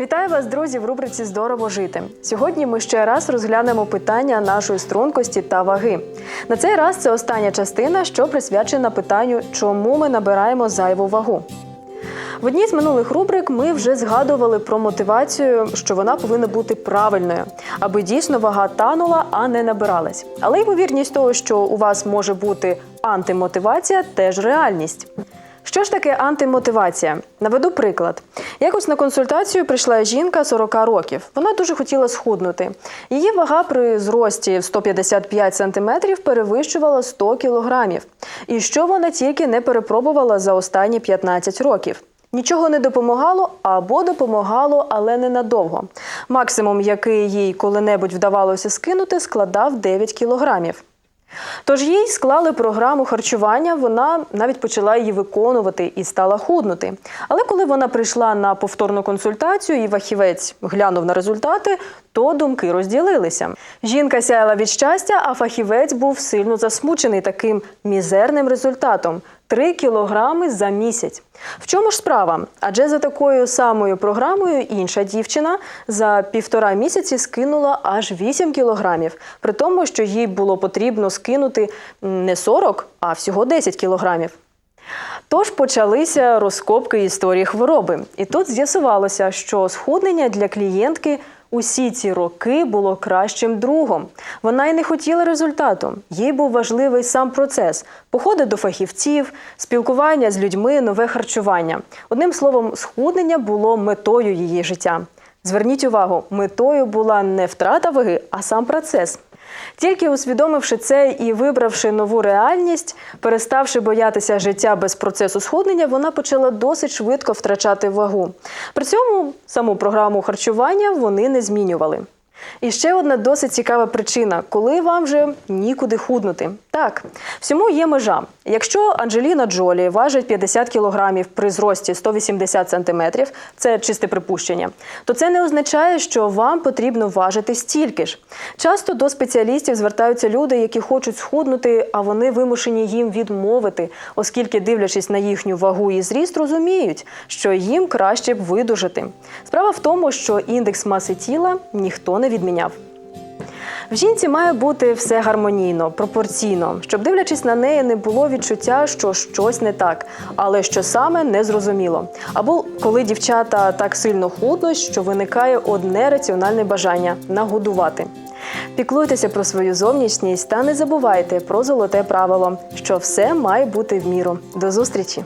Вітаю вас, друзі, в рубриці Здорово жити. Сьогодні ми ще раз розглянемо питання нашої стрункості та ваги. На цей раз це остання частина, що присвячена питанню, чому ми набираємо зайву вагу. В одній з минулих рубрик ми вже згадували про мотивацію, що вона повинна бути правильною, аби дійсно вага танула, а не набиралась. Але ймовірність того, що у вас може бути антимотивація, теж реальність. Що ж таке антимотивація? Наведу приклад. Якось на консультацію прийшла жінка 40 років. Вона дуже хотіла схуднути. Її вага при зрості в 155 см перевищувала 100 кілограмів. І що вона тільки не перепробувала за останні 15 років. Нічого не допомагало або допомагало, але ненадовго. Максимум, який їй коли-небудь вдавалося скинути, складав 9 кілограмів. Тож їй склали програму харчування, вона навіть почала її виконувати і стала худнути. Але коли вона прийшла на повторну консультацію і фахівець глянув на результати, то думки розділилися. Жінка сяяла від щастя, а фахівець був сильно засмучений таким мізерним результатом 3 кілограми за місяць. В чому ж справа? Адже за такою самою програмою інша дівчина за півтора місяці скинула аж 8 кілограмів, при тому, що їй було потрібно скинути не 40, а всього 10 кілограмів. Тож почалися розкопки історії хвороби. І тут з'ясувалося, що схуднення для клієнтки усі ці роки було кращим другом. Вона й не хотіла результату. Їй був важливий сам процес: походи до фахівців, спілкування з людьми, нове харчування. Одним словом, схуднення було метою її життя. Зверніть увагу, метою була не втрата ваги, а сам процес. Тільки усвідомивши це і вибравши нову реальність, переставши боятися життя без процесу схуднення, вона почала досить швидко втрачати вагу. При цьому саму програму харчування вони не змінювали. І ще одна досить цікава причина, коли вам вже нікуди худнути. Так, всьому є межа. Якщо Анджеліна Джолі важить 50 кілограмів при зрості 180 сантиметрів, це чисте припущення, то це не означає, що вам потрібно важити стільки ж. Часто до спеціалістів звертаються люди, які хочуть схуднути, а вони вимушені їм відмовити, оскільки, дивлячись на їхню вагу і зріст, розуміють, що їм краще б видужати. Справа в тому, що індекс маси тіла ніхто не відміняв. В жінці має бути все гармонійно, пропорційно, щоб, дивлячись на неї, не було відчуття, що щось не так, але що саме не зрозуміло. Або коли дівчата так сильно худнуть, що виникає одне раціональне бажання нагодувати. Піклуйтеся про свою зовнішність та не забувайте про золоте правило, що все має бути в міру. До зустрічі!